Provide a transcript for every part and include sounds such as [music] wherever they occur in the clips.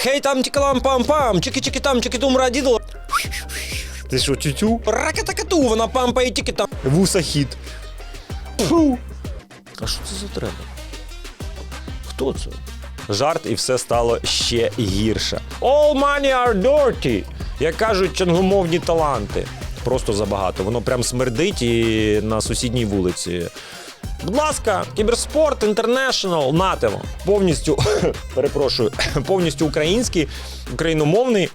Хей там тікалам пам пам, чики чики там, чики тум радідл. Ти що, тютю? Ракатакату, вона пампає тільки там. Вусахід. Фу. А що це за треба? Хто це? Жарт і все стало ще гірше. All money are dirty. Як кажуть чангомовні таланти. Просто забагато. Воно прям смердить і на сусідній вулиці. Будь ласка, кіберспорт, інтернешнл, натимо. Повністю, [laughs] перепрошую, [clears throat] повністю український, україномовний.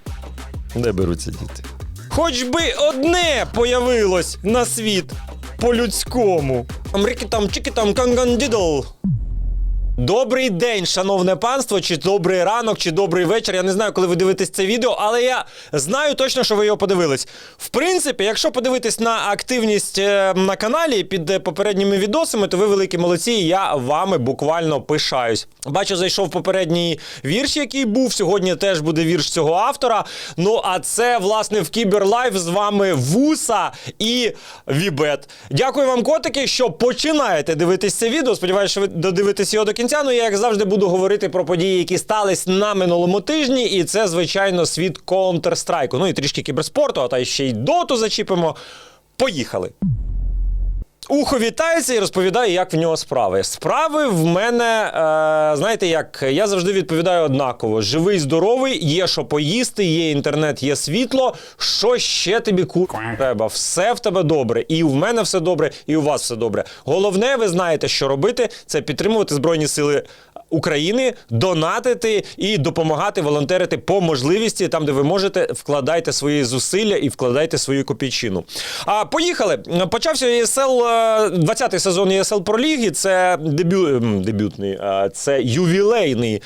Де беруться діти? Хоч би одне появилось на світ по-людському. Амрики там, чики там, кангандідл. Добрий день, шановне панство, чи добрий ранок, чи добрий вечір. Я не знаю, коли ви дивитесь це відео, але я знаю точно, що ви його подивились. В принципі, якщо подивитись на активність е, на каналі під е, попередніми відосами, то ви великі молодці. і Я вами буквально пишаюсь. Бачу, зайшов попередній вірш, який був. Сьогодні теж буде вірш цього автора. Ну а це власне в Кіберлайф з вами Вуса і Вібет. Дякую вам, котики, що починаєте дивитись це відео. Сподіваюся, що ви додивитесь його до кінця. Ну я як завжди буду говорити про події, які стались на минулому тижні, і це звичайно світ Counter-Strike. Ну і трішки кіберспорту, а та ще й доту зачіпимо. Поїхали. Ухо вітається і розповідає, як в нього справи. Справи в мене, е, знаєте, як я завжди відповідаю однаково: живий, здоровий, є що поїсти, є інтернет, є світло. Що ще тобі ку треба? Все в тебе добре. І в мене все добре, і у вас все добре. Головне, ви знаєте, що робити, це підтримувати Збройні Сили України, донатити і допомагати волонтерити по можливості, там, де ви можете, вкладайте свої зусилля і вкладайте свою копійчину. А поїхали. Почався е, 20-й сезон ESL Pro Ліги. Це дебю, дебютний, це ювілейний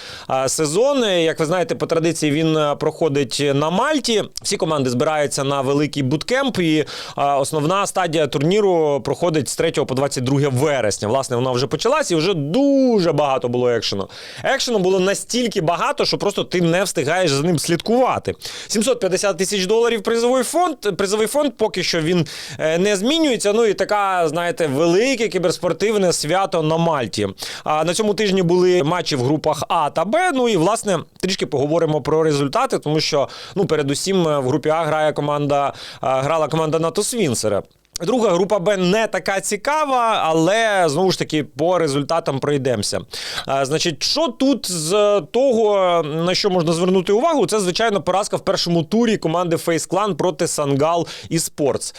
сезон. Як ви знаєте, по традиції він е, проходить на Мальті. Всі команди збираються на великий буткемп, і основна стадія турніру проходить з 3 по 22 вересня. Власне, вона вже почалась і вже дуже багато було екшену. Екшену було настільки багато, що просто ти не встигаєш за ним слідкувати. 750 тисяч доларів призовий фонд. Призовий фонд поки що він е, не змінюється. Ну і така, знаєте, велике кіберспортивне свято на Мальті. А на цьому тижні були матчі в групах А та Б. Ну і власне трішки поговоримо про результати, тому що ну передусім е, в групі А грає команда, грала команда НАТО Свінсера. Друга група Б не така цікава, але знову ж таки по результатам пройдемося. А, значить, що тут з того, на що можна звернути увагу, це звичайно поразка в першому турі команди Face Clan проти Сангал і Спортс.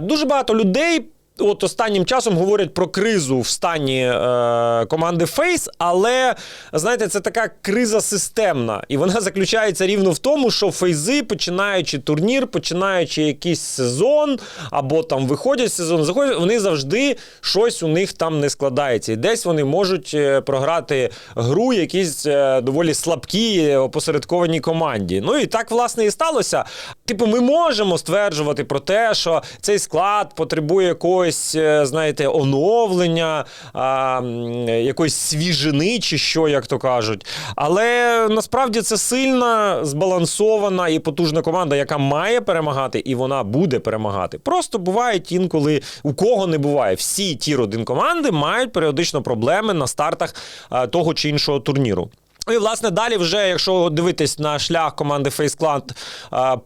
Дуже багато людей. От останнім часом говорять про кризу в стані е, команди Фейс, але знаєте, це така криза системна, і вона [laughs] заключається рівно в тому, що фейзи, починаючи турнір, починаючи якийсь сезон, або там виходять з сезону, заходять, вони завжди щось у них там не складається. І десь вони можуть е, програти гру якісь е, доволі слабкі опосередкованій команді. Ну і так власне і сталося. Типу, ми можемо стверджувати про те, що цей склад потребує якогось, е, знаєте, оновлення, а, якоїсь свіжини, чи що, як то кажуть. Але насправді це сильна, збалансована і потужна команда, яка має перемагати, і вона буде перемагати. Просто бувають інколи у кого не буває. Всі ті родин команди мають періодично проблеми на стартах а, того чи іншого турніру. Ну І, власне, далі, вже, якщо дивитись на шлях команди Clan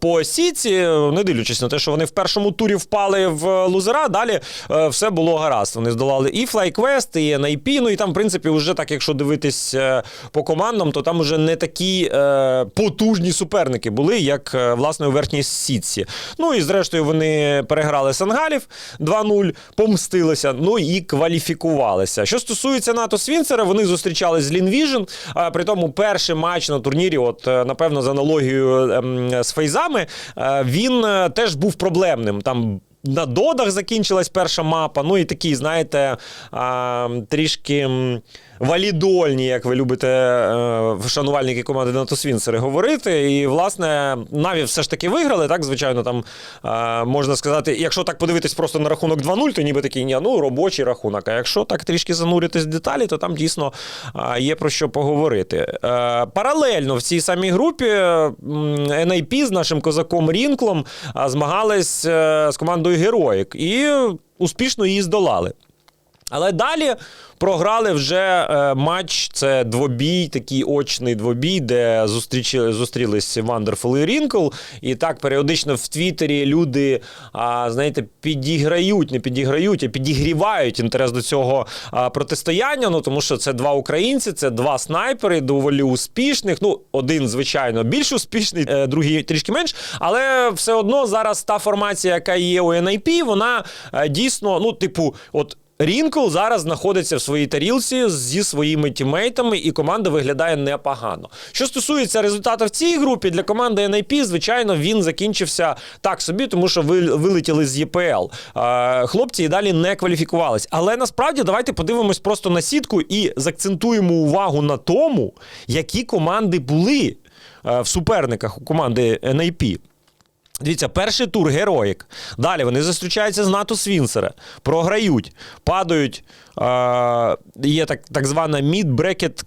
по сіці, не дивлячись на те, що вони в першому турі впали в лузера, далі е, все було гаразд. Вони здолали і FlyQuest, і NIP, ну і там, в принципі, вже так, якщо дивитись е, по командам, то там вже не такі е, потужні суперники були, як власне у верхній сітці. Ну і зрештою вони переграли Сангалів 2-0, помстилися, ну і кваліфікувалися. Що стосується НАТО Свінцера, вони зустрічались з Лінвіжн. При тому перший матч на турнірі, от е, напевно, з аналогією ем, з фейзами, е, він е, теж був проблемним. Там на додах закінчилась перша мапа. Ну і такий, знаєте, трішки валідольні, як ви любите, е, шанувальники команди НАТО Свінцери говорити. І, власне, Наві все ж таки виграли. Так, звичайно, там е, можна сказати, якщо так подивитись просто на рахунок 2-0, то ніби такий, ні, ну робочий рахунок. А якщо так трішки зануритись в деталі, то там дійсно е, є про що поговорити. Е, паралельно в цій самій групі м, NIP з нашим козаком Рінклом е, змагались е, з командою Героїк і успішно її здолали. Але далі програли вже е, матч. Це двобій, такий очний двобій, де зустріч, зустрілись Вандерфул і Рінкл. І так періодично в Твіттері люди, а, знаєте, підіграють, не підіграють, а підігрівають інтерес до цього а, протистояння. Ну тому що це два українці, це два снайпери, доволі успішних. Ну, один, звичайно, більш успішний, е, другий трішки менш. Але все одно зараз та формація, яка є у NIP, вона е, дійсно, ну, типу, от. Рінкл зараз знаходиться в своїй тарілці зі своїми тімейтами, і команда виглядає непогано. Що стосується результату в цій групі, для команди NIP, звичайно, він закінчився так собі, тому що ви вилетіли з ЄПЛ. Е, Хлопці і далі не кваліфікувались. Але насправді давайте подивимось просто на сітку і закцентуємо увагу на тому, які команди були е, в суперниках у команди NIP. Дивіться, перший тур героїк. Далі вони зустрічаються з НАТО Свінсера, програють, падають. Є так, так звана mid-bracket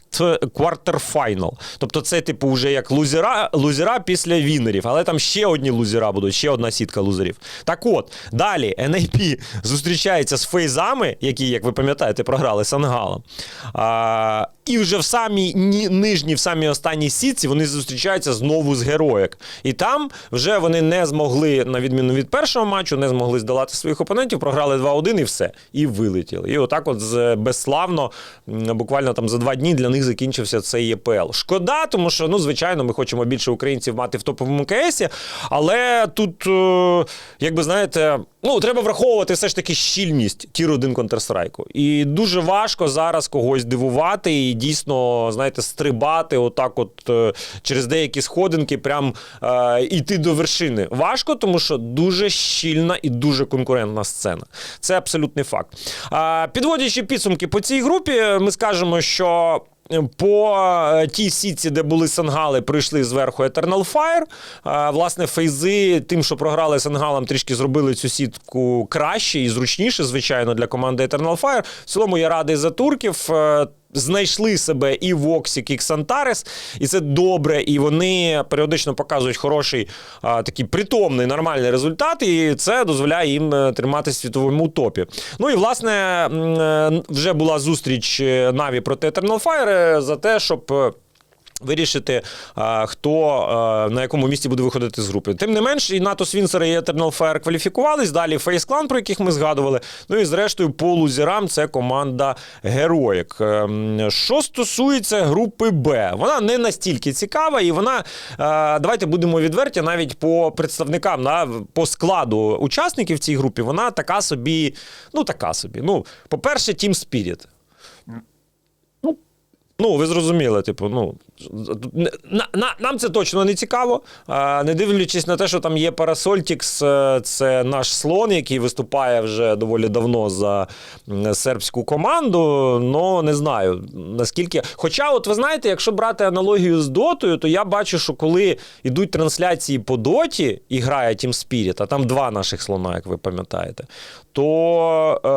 quarter final. Тобто це, типу, вже як лузера, лузера після вінерів, але там ще одні лузера будуть, ще одна сітка лузерів. Так от, далі NAP зустрічається з фейзами, які, як ви пам'ятаєте, програли з Ангалом. А, і вже в самій нижній, в самій останній сітці вони зустрічаються знову з героїк. І там вже вони не змогли, на відміну від першого матчу, не змогли здолати своїх опонентів, програли 2-1 і все. І вилетіли. І отак, от безславно, буквально там за два дні для них закінчився цей ЄПЛ. Шкода, тому що, ну, звичайно, ми хочемо більше українців мати в топовому КСі, але тут, е, як би знаєте, ну, треба враховувати все ж таки щільність тір 1 Counter-Strike. І дуже важко зараз когось дивувати і дійсно, знаєте, стрибати отак, от е, через деякі сходинки, прям е, йти до вершини. Важко, тому що дуже щільна і дуже конкурентна сцена. Це абсолютний факт. А, підводячи підсумки по цій групі, ми скажемо, що. По е, тій сітці, де були сангали, прийшли зверху Eternal Fire. Е, Власне, фейзи, тим, що програли сангалам, трішки зробили цю сітку краще і зручніше, звичайно, для команди Eternal Fire. В цілому я радий за турків. Е, Знайшли себе і Воксік, і Ксантарес, і це добре. І вони періодично показують хороший а, такий притомний нормальний результат, і це дозволяє їм тримати триматися в світовому топі. Ну і власне е, вже була зустріч е, Наві проти Eternal Fire е, за те, щоб. Вирішити, хто на якому місці буде виходити з групи. Тим не менш, і НАТО Свінсер і Eternal Fire кваліфікувались. Далі Face Clan, про яких ми згадували. Ну і зрештою, по лузерам це команда Героїк. Ем, Що стосується групи Б, вона не настільки цікава, і вона, давайте будемо відверті, навіть по представникам, да, по складу учасників в цій групі, вона така собі, ну така собі. Ну, по-перше, Team Spirit. Ну, ви зрозуміли, типу, ну на, на, нам це точно не цікаво. Не дивлячись на те, що там є Парасольтікс, е, це наш слон, який виступає вже доволі давно за сербську команду. Ну не знаю наскільки. Хоча, от ви знаєте, якщо брати аналогію з дотою, то я бачу, що коли йдуть трансляції по доті і грає Team Spirit, а там два наших слона, як ви пам'ятаєте, то е,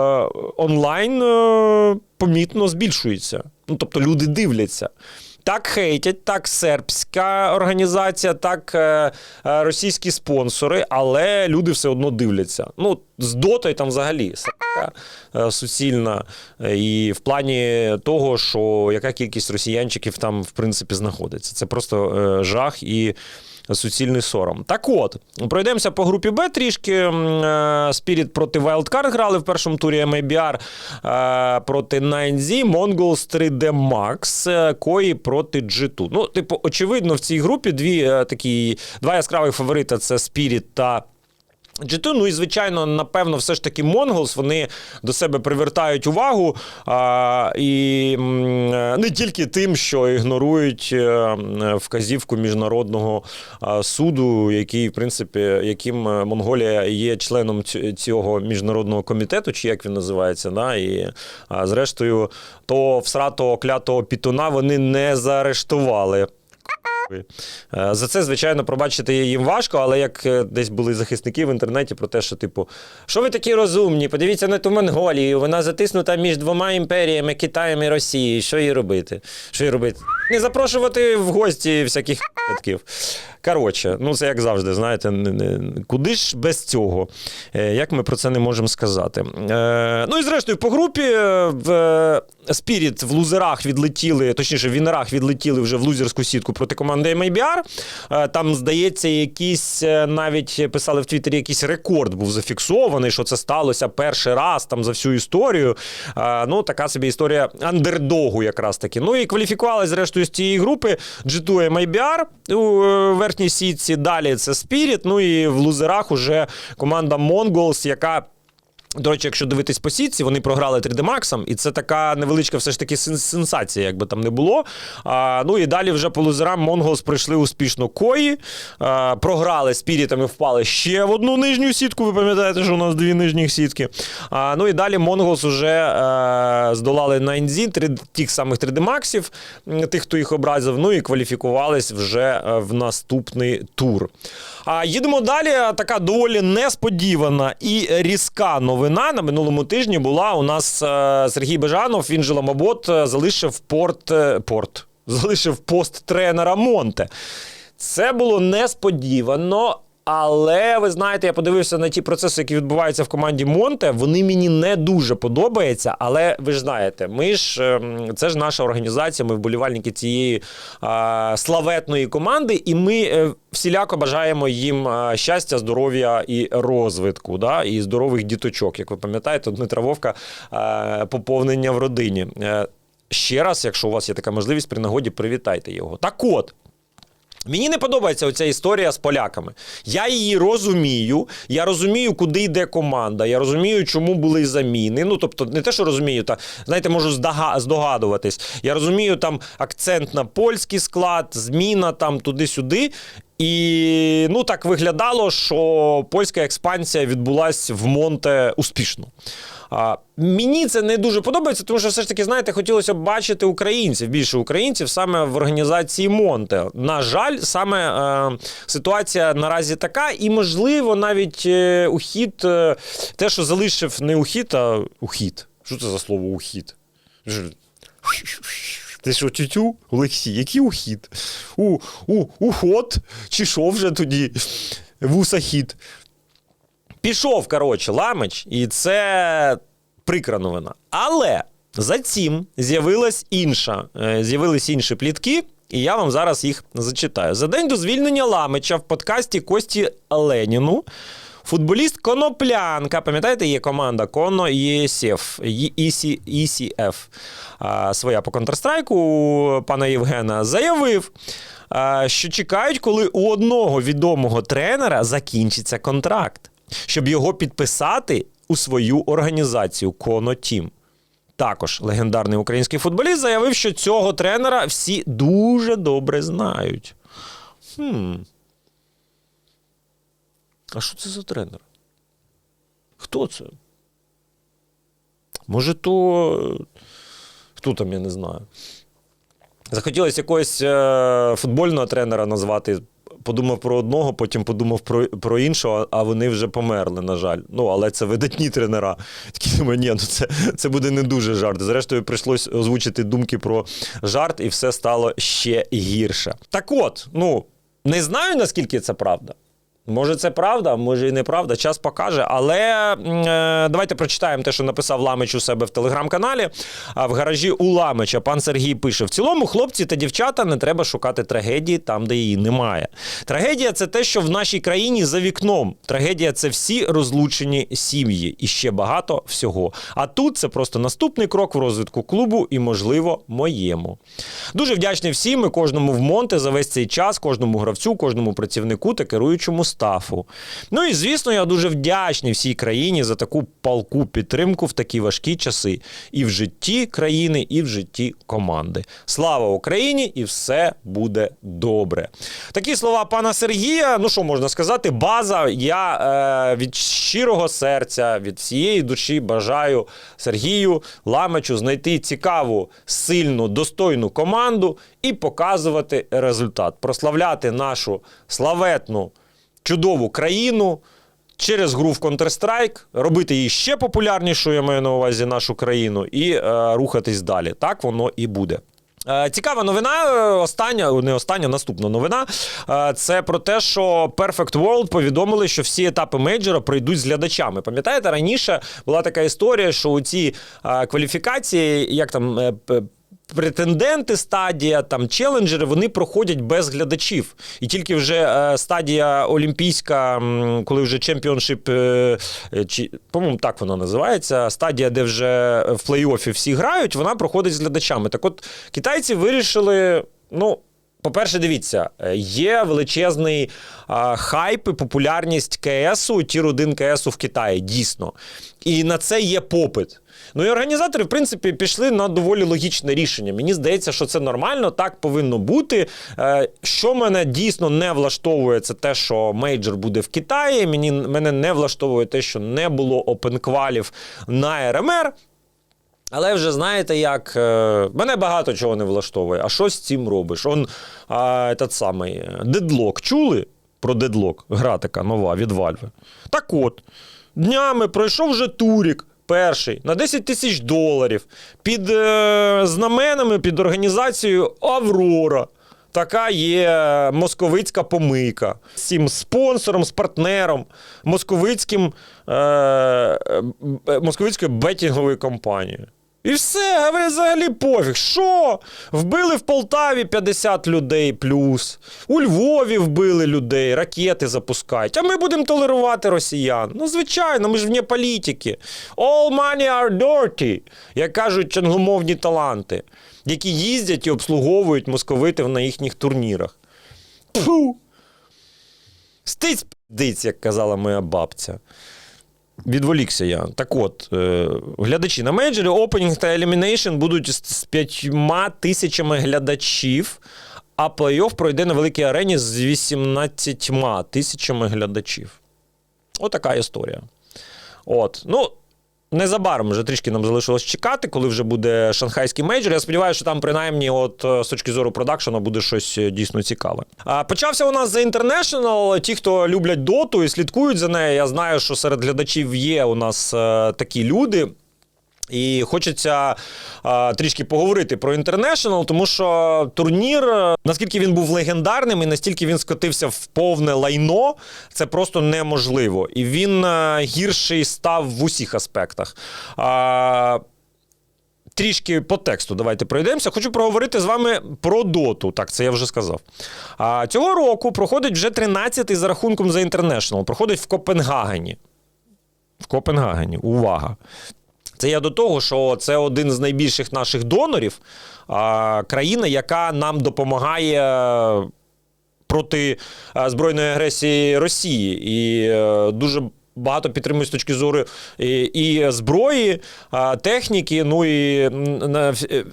онлайн е, помітно збільшується. Ну, тобто люди дивляться. Так хейтять, так сербська організація, так е, е, російські спонсори, але люди все одно дивляться. Ну, з дотою там взагалі сака е, суцільна. І в плані того, що яка кількість росіянчиків там, в принципі, знаходиться. Це просто е, жах і. Суцільний сором. Так от, пройдемося по групі Б трішки. М, е, проти Wildcard грали в першому турі MABR е, проти 9Z, Mongols 3D Max, е, Кої проти G2. Ну, типу, очевидно, в цій групі дві е, такі два яскравих фаворита це Spirit та. G2, ну і звичайно, напевно, все ж таки Mongols, вони до себе привертають увагу а, і е, не тільки тим, що ігнорують е, вказівку міжнародного суду, який, в принципі, яким е, Монголія є членом цього міжнародного комітету, чи як він називається, да, і а, зрештою, то всратого клятого пітуна вони не заарештували. Е, За це, звичайно, пробачити їм важко, але як е, десь були захисники в інтернеті про те, що, типу, що ви такі розумні, подивіться на ту Монголію, вона затиснута між двома імперіями Китаєм і Росією. Що їй робити? Що їй робити? Не запрошувати в гості всяких. Коротше, ну це як завжди, знаєте, куди ж без цього? Е, Як ми про це не можемо сказати? Е, ну і зрештою, по групі е, в Spirit в лузерах відлетіли, точніше, в вінерах відлетіли вже в лузерську сітку проти команди MIBR. Там, здається, якийсь е, навіть писали в Твіттері, якийсь рекорд був зафіксований, що це сталося перший раз там за всю історію. Ну, така собі історія андердогу, якраз таки. Ну і кваліфікували, зрештою, з цієї групи G2 MIBR у е, верхній сітці. Далі це Spirit. Ну і в лузерах уже команда Mongols, яка. До речі, якщо дивитись по сітці, вони програли 3D Max, і це така невеличка все ж таки сенсація, як би там не було. А, ну і далі вже по лузерам Монголс пройшли успішно кої, а, програли спірітами, впали ще в одну нижню сітку. Ви пам'ятаєте, що у нас дві нижніх сітки. А, ну і далі Монголс вже е, здолали Найнзі, три, тих самих 3D Максів, тих, хто їх образив, ну і кваліфікувались вже е, в наступний тур. А їдемо далі. Така доволі несподівана і різка новина на минулому тижні була. У нас е, Сергій Бежанов, він же Ламобот, е, залишив порт, е, порт, залишив пост тренера Монте. Це було несподівано. Але ви знаєте, я подивився на ті процеси, які відбуваються в команді Монте. Вони мені не дуже подобаються. Але ви ж знаєте, ми ж ем, це ж наша організація, ми вболівальники цієї а, славетної команди, і ми е, всіляко бажаємо їм щастя, здоров'я і розвитку, да, і здорових діточок. Як ви пам'ятаєте, Дмитра Вовка а, поповнення в родині. Е, Ще раз, якщо у вас є така можливість, при нагоді привітайте його. Так от. Мені не подобається оця історія з поляками. Я її розумію. Я розумію, куди йде команда. Я розумію, чому були заміни. Ну тобто, не те, що розумію, та знаєте, можу здога- здогадуватись. Я розумію там акцент на польський склад, зміна там туди-сюди. І ну так виглядало, що польська експансія відбулася в Монте успішно. А, мені це не дуже подобається, тому що все ж таки, знаєте, хотілося б бачити українців, більше українців саме в організації Монте. На жаль, саме е, ситуація наразі така, і можливо навіть е, ухід, е, те, що залишив не ухід, а ухід. Що це за слово ухід? Ти що, тютю, Олексій, який ухід? У, у, уход? Чи що вже тоді? Вусахід. Пішов, коротше, ламич, і це прикра новина. Але за цим з'явилась інша, е, з'явились інші плітки, і я вам зараз їх зачитаю. За день до звільнення Ламича в подкасті Кості Леніну. Футболіст Коноплянка, пам'ятаєте, є команда Коно ЄСФ, EC, своя по Counter-Strike пана Євгена, заявив, що чекають, коли у одного відомого тренера закінчиться контракт, щоб його підписати у свою організацію Коно Тім. Також легендарний український футболіст заявив, що цього тренера всі дуже добре знають. Хм. А що це за тренер? Хто це? Може, то. Хто там, я не знаю. Захотілося якогось е, футбольного тренера назвати. Подумав про одного, потім подумав про, про іншого, а вони вже померли, на жаль. Ну, але це видатні тренера. Такі думаю, ні, ну це, це буде не дуже жарт. Зрештою, прийшлось озвучити думки про жарт, і все стало ще гірше. Так от, ну, не знаю, наскільки це правда. Може, це правда, може і неправда, час покаже. Але е, давайте прочитаємо те, що написав Ламич у себе в телеграм-каналі. А в гаражі у Ламича пан Сергій пише: в цілому, хлопці та дівчата не треба шукати трагедії там, де її немає. Трагедія це те, що в нашій країні за вікном. Трагедія це всі розлучені сім'ї і ще багато всього. А тут це просто наступний крок в розвитку клубу і, можливо, моєму. Дуже вдячний всім і кожному в Монте за весь цей час, кожному гравцю, кожному працівнику та керуючому стафу. Ну і звісно, я дуже вдячний всій країні за таку палку підтримку в такі важкі часи і в житті країни, і в житті команди. Слава Україні! І все буде добре. Такі слова пана Сергія. Ну що можна сказати? База. Я е, від щирого серця, від всієї душі бажаю Сергію Ламичу знайти цікаву, сильну, достойну команду і показувати результат, прославляти нашу славетну чудову країну через гру в Counter-Strike, робити її ще популярнішою, я маю на увазі нашу країну, і е, рухатись далі. Так воно і буде. Е, Цікава новина. е, Остання, не остання, наступна новина. Е, Це про те, що Perfect World повідомили, що всі етапи мейджора пройдуть з глядачами. Пам'ятаєте, раніше була така історія, що у ці кваліфікації, як там. Претенденти, стадія, там челенджери, вони проходять без глядачів. І тільки вже е, стадія олімпійська, коли вже чемпіоншип, е, е, чи, по-моєму, так вона називається. Стадія, де вже в плей-офі всі грають, вона проходить з глядачами. Так от китайці вирішили, ну. По-перше, дивіться, е, є величезний а, хайп і популярність КСу, тір 1 КСу в Китаї, дійсно. І на це є попит. Ну і організатори, в принципі, пішли на доволі логічне рішення. Мені здається, що це нормально, так повинно бути. Е, Що мене дійсно не влаштовує, це те, що мейджор буде в Китаї. Мені мене не влаштовує те, що не було опенквалів на РМР. Але вже знаєте, як е, мене багато чого не влаштовує. А що з цим робиш? Он а, этот самий е, Дедлок. Чули про Дедлок? Гра така нова від Valve. Так от, днями пройшов вже турік. Перший на 10 тисяч доларів під е, знаменами, під організацією Аврора. Така є московицька помийка з цим спонсором, з партнером, московицьким, е, е, московицькою бетінговою компанією. І все, говорить, взагалі пофіг. Що? Вбили в Полтаві 50 людей плюс. У Львові вбили людей, ракети запускають. А ми будемо толерувати росіян. Ну, звичайно, ми ж вне політики. All money are dirty, як кажуть англомовні таланти, які їздять і обслуговують московитів на їхніх турнірах. Фу. Стиць пдиць, як казала моя бабця. Відволікся я. Так от, е, глядачі на мейджорі, опенінг та елімінейшн будуть з, п'ятьма тисячами глядачів, а плей-офф пройде на великій арені з 18 тисячами глядачів. Отака історія. От. Ну, Незабаром вже трішки нам залишилось чекати, коли вже буде шанхайський мейджор. Я сподіваюся, що там принаймні, от е, з точки зору продакшену, буде щось е, дійсно цікаве. А, почався у нас The International. Ті, хто люблять доту і слідкують за нею, я знаю, що серед глядачів є у нас е, такі люди. І хочеться а, трішки поговорити про International, тому що турнір, е, наскільки він був легендарним і настільки він скотився в повне лайно, це просто неможливо. І він е, гірший став в усіх аспектах. А, Трішки по тексту давайте пройдемося. Хочу проговорити з вами про доту. Так, це я вже сказав. А, цього року проходить вже 13-й за рахунком за International. Проходить в Копенгагені. В Копенгагені. Увага! Це я до того, що це один з найбільших наших донорів, країна, яка нам допомагає проти е, збройної агресії Росії. І е, дуже багато підтримує з точки зору і, і зброї, техніки, ну і на, е,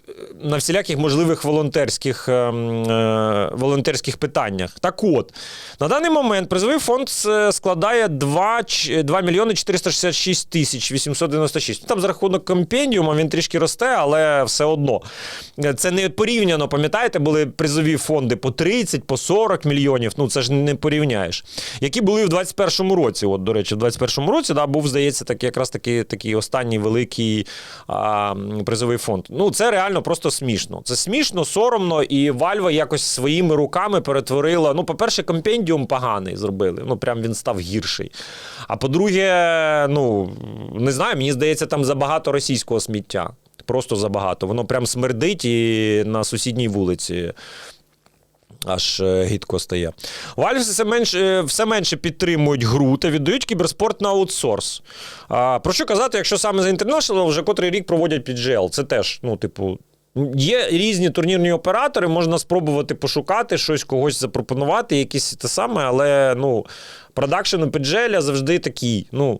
на всіляких можливих волонтерських, е, е, волонтерських питаннях. Так от, на даний момент призовий фонд е, складає 2, 2 мільйони 466 тисяч 896. Там за рахунок компендіуму він трішки росте, але все одно. Е, Це не порівняно, пам'ятаєте, були призові фонди по 30, по 40 мільйонів. Ну це ж не порівняєш. Які були в 21-му році. От, до речі, в 21-му році да, був, здається, такий, якраз такий, такий останній великий а, призовий фонд. Ну, це реально просто смішно. Це смішно, соромно, і Вальва якось своїми руками перетворила. Ну, по-перше, компендіум поганий зробили. Ну, прям він став гірший. А по-друге, ну не знаю, мені здається, там забагато російського сміття. Просто забагато. Воно прям смердить і на сусідній вулиці. Аж е, гідко стає. Valve все менше, все менше підтримують гру та віддають кіберспорт на аутсорс. А, про що казати, якщо саме за International вже котрий рік проводять PGL? Це теж, ну, типу. Є різні турнірні оператори, можна спробувати пошукати щось, когось запропонувати, якісь те саме, але ну, продакшн у PGL завжди такий. Ну,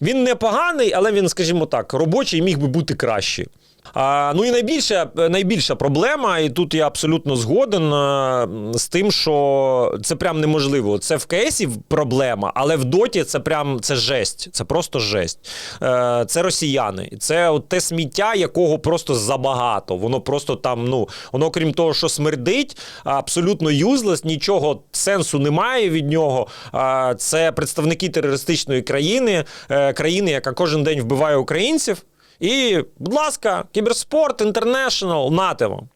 він непоганий, але він, скажімо так, робочий міг би бути кращий. А, ну і найбільша, найбільша проблема, і тут я абсолютно згоден а, з тим, що це прям неможливо. Це в КСі проблема, але в доті це прям це жесть. Це просто жесть. Е, це росіяни. Це от те сміття, якого просто забагато. Воно просто там, ну, воно, крім того, що смердить, абсолютно юзлес, нічого сенсу немає від нього. А, це представники терористичної країни, е, країни, яка кожен день вбиває українців. І, будь ласка, кіберспорт Інтернешнл.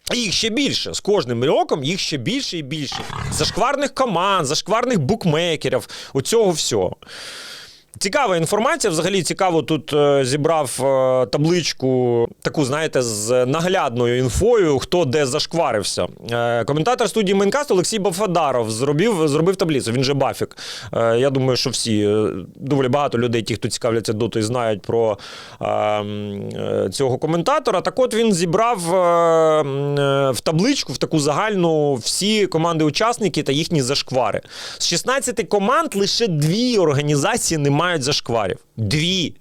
А їх ще більше. З кожним роком їх ще більше і більше. Зашкварних команд, зашкварних букмекерів, оцього всього. Цікава інформація. Взагалі цікаво тут е, зібрав е, табличку, таку, знаєте, з наглядною інфою, хто де зашкварився. Е, коментатор студії Майнкаст Олексій Бафадаров зробив, зробив таблицю. Він же Бафік. Я думаю, що всі доволі багато людей, ті, хто цікавляться дотою, знають про цього коментатора. Так от він зібрав в табличку, в таку загальну всі команди-учасники та їхні зашквари. З 16 команд лише дві організації не мають зашкварів. Дві.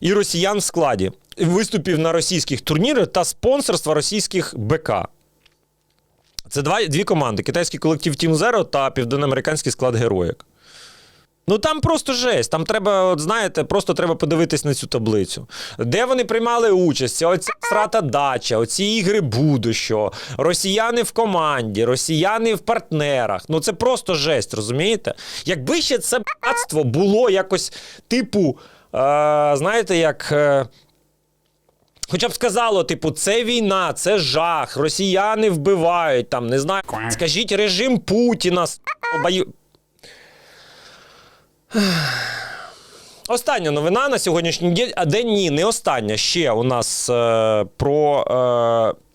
І росіян в складі. Виступів на російських турнірах та спонсорства російських БК. Це два, дві команди: китайський колектив Team Zero та південноамериканський склад Героїк. Ну там просто жесть. Там треба, от знаєте, просто треба подивитись на цю таблицю. Де вони приймали участь? Оця срата дача, оці ігри будущого, росіяни в команді, росіяни в партнерах. Ну це просто жесть, розумієте? Якби ще це братство було якось типу, е, знаєте, як. Е, Хоча б сказало, типу, це війна, це жах, росіяни вбивають, там, не знаю, скажіть режим Путіна, с**. Остання новина на сьогоднішній день, а де ні, не остання. Ще у нас е, про. Е,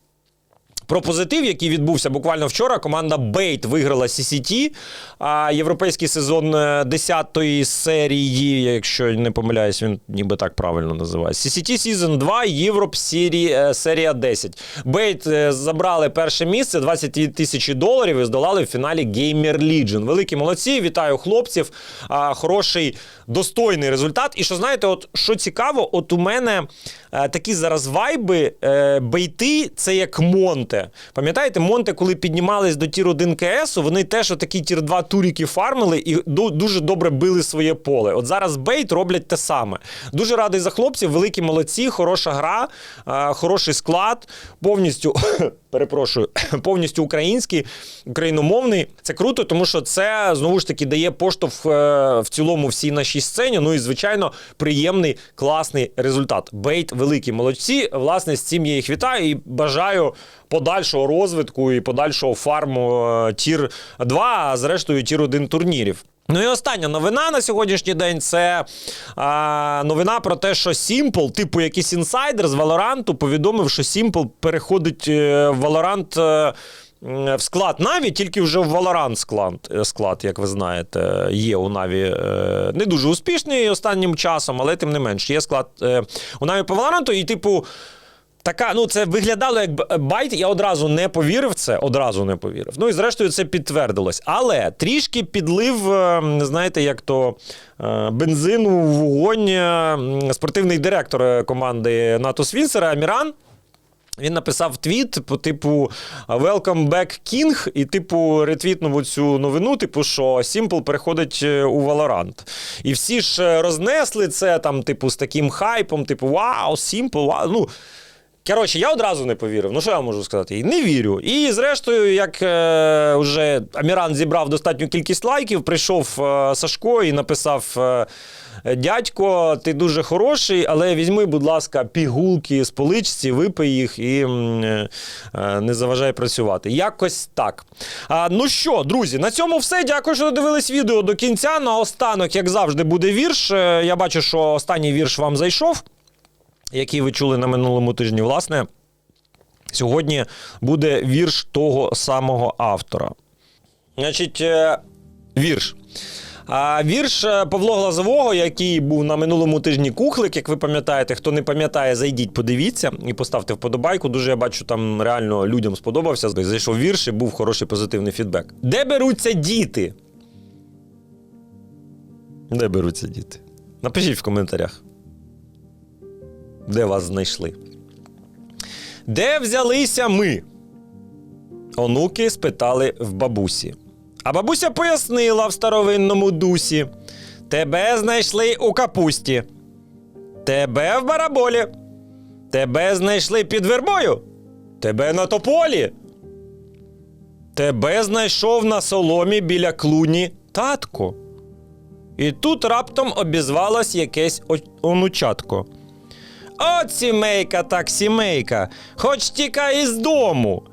про позитив, який відбувся буквально вчора, команда Бейт виграла CCT, а європейський сезон е, 10-ї серії, якщо не помиляюсь, він ніби так правильно називається. CCT Season 2, Європ е, серія 10. Бейт е, забрали перше місце, 20 тисячі доларів і здолали в фіналі Gamer Legion. Великі молодці, вітаю хлопців. Хороший, достойний результат. І що знаєте, от що цікаво, от у мене е, такі зараз вайби, е, бейти це як Монте. Пам'ятаєте, Монте, коли піднімались до тір 1 КС, вони теж отакі тір 2 туріки фармили і дуже добре били своє поле. От зараз бейт роблять те саме. Дуже радий за хлопців, великі молодці, хороша гра, е, хороший склад, повністю. [coughs] Перепрошую, [coughs] повністю український, україномовний. Це круто, тому що це знову ж таки дає поштовх е, в цілому всій нашій сцені. Ну і звичайно, приємний, класний результат. Бейт великі молодці. Власне, з цим я їх вітаю і бажаю подальшого розвитку і подальшого фарму е, тір 2, а зрештою тір 1 турнірів. Ну і остання новина на сьогоднішній день це а, новина про те, що Simple, типу якийсь інсайдер з Valorant, повідомив, що Simple переходить е, в Valorant е, в склад Наві, тільки вже в Valorant склад, е, склад, як ви знаєте, є у Наві е, не дуже успішний останнім часом, але тим не менш, є склад е, у Наві по Valorant, і типу. Така, ну це виглядало як байт. Я одразу не повірив це, одразу не повірив. Ну і зрештою це підтвердилось. Але трішки підлив, е, знаєте, як то е, бензину вогонь е, спортивний директор е, команди НАТО Свінсера Аміран. Він написав твіт по типу Welcome back King, і, типу, ретвітнув цю новину, типу, що Simple переходить е, у Valorant. І всі ж е, рознесли це там, типу, з таким хайпом, типу, вау, Simple, вау. Ну, Коротше, я одразу не повірив. Ну, що я можу сказати? І Не вірю. І зрештою, як е, Аміран зібрав достатню кількість лайків, прийшов е, Сашко і написав: е, Дядько, ти дуже хороший, але візьми, будь ласка, пігулки з поличці, випий їх і е, е, не заважай працювати. Якось так. А, ну що, друзі, на цьому все. Дякую, що додивились відео до кінця. Наостанок, як завжди, буде вірш. Е, Я бачу, що останній вірш вам зайшов який ви чули на минулому тижні, власне, сьогодні буде вірш того самого автора. Значить, е, вірш. А вірш е, Павло Глазового, який був на минулому тижні кухлик, як ви пам'ятаєте, хто не пам'ятає, зайдіть, подивіться і поставте вподобайку. Дуже я бачу, там реально людям сподобався. Зайшов вірш і був хороший позитивний фідбек. Де беруться діти? Де беруться діти? Напишіть в коментарях. Де вас знайшли? Де взялися ми? Онуки спитали в бабусі. А бабуся пояснила в старовинному дусі: Тебе знайшли у капусті, тебе в бараболі, тебе знайшли під вербою, тебе на тополі. Тебе знайшов на соломі біля клуні татко. І тут раптом обізвалось якесь онучатко. От сімейка, так сімейка. Хоч тікай із дому.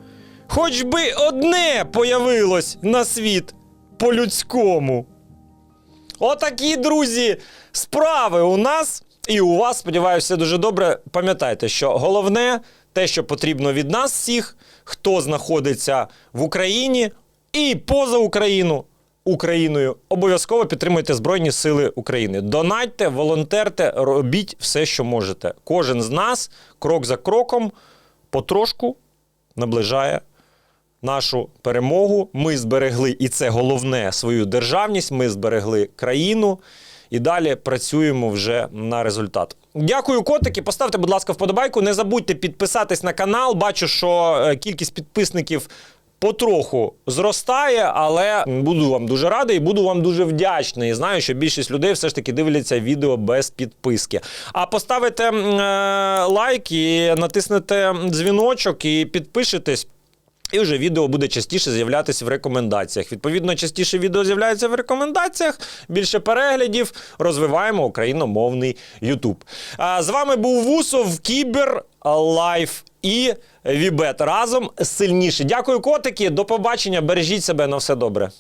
Хоч би одне появилось на світ по-людському. Отакі, друзі, справи у нас і у вас. Сподіваюся, дуже добре. Пам'ятайте, що головне те, що потрібно від нас всіх, хто знаходиться в Україні і поза Україну. Україною обов'язково підтримуйте Збройні Сили України. Донатьте, волонтерте, робіть все, що можете. Кожен з нас крок за кроком потрошку наближає нашу перемогу. Ми зберегли, і це головне, свою державність. Ми зберегли країну. І далі працюємо вже на результат. Дякую, котики. Поставте, будь ласка, вподобайку. Не забудьте підписатись на канал. Бачу, що е, кількість підписників потроху зростає, але буду вам дуже радий і буду вам дуже вдячний. Знаю, що більшість людей все ж таки дивляться відео без підписки. А поставите е, лайк і натиснете дзвіночок і підпишетесь. І вже відео буде частіше з'являтися в рекомендаціях. Відповідно, частіше відео з'являється в рекомендаціях, більше переглядів. Розвиваємо україномовний Ютуб. З вами був Вусов, Кібер, Лайф і Вібет. Разом сильніше. Дякую, котики. До побачення. Бережіть себе на все добре.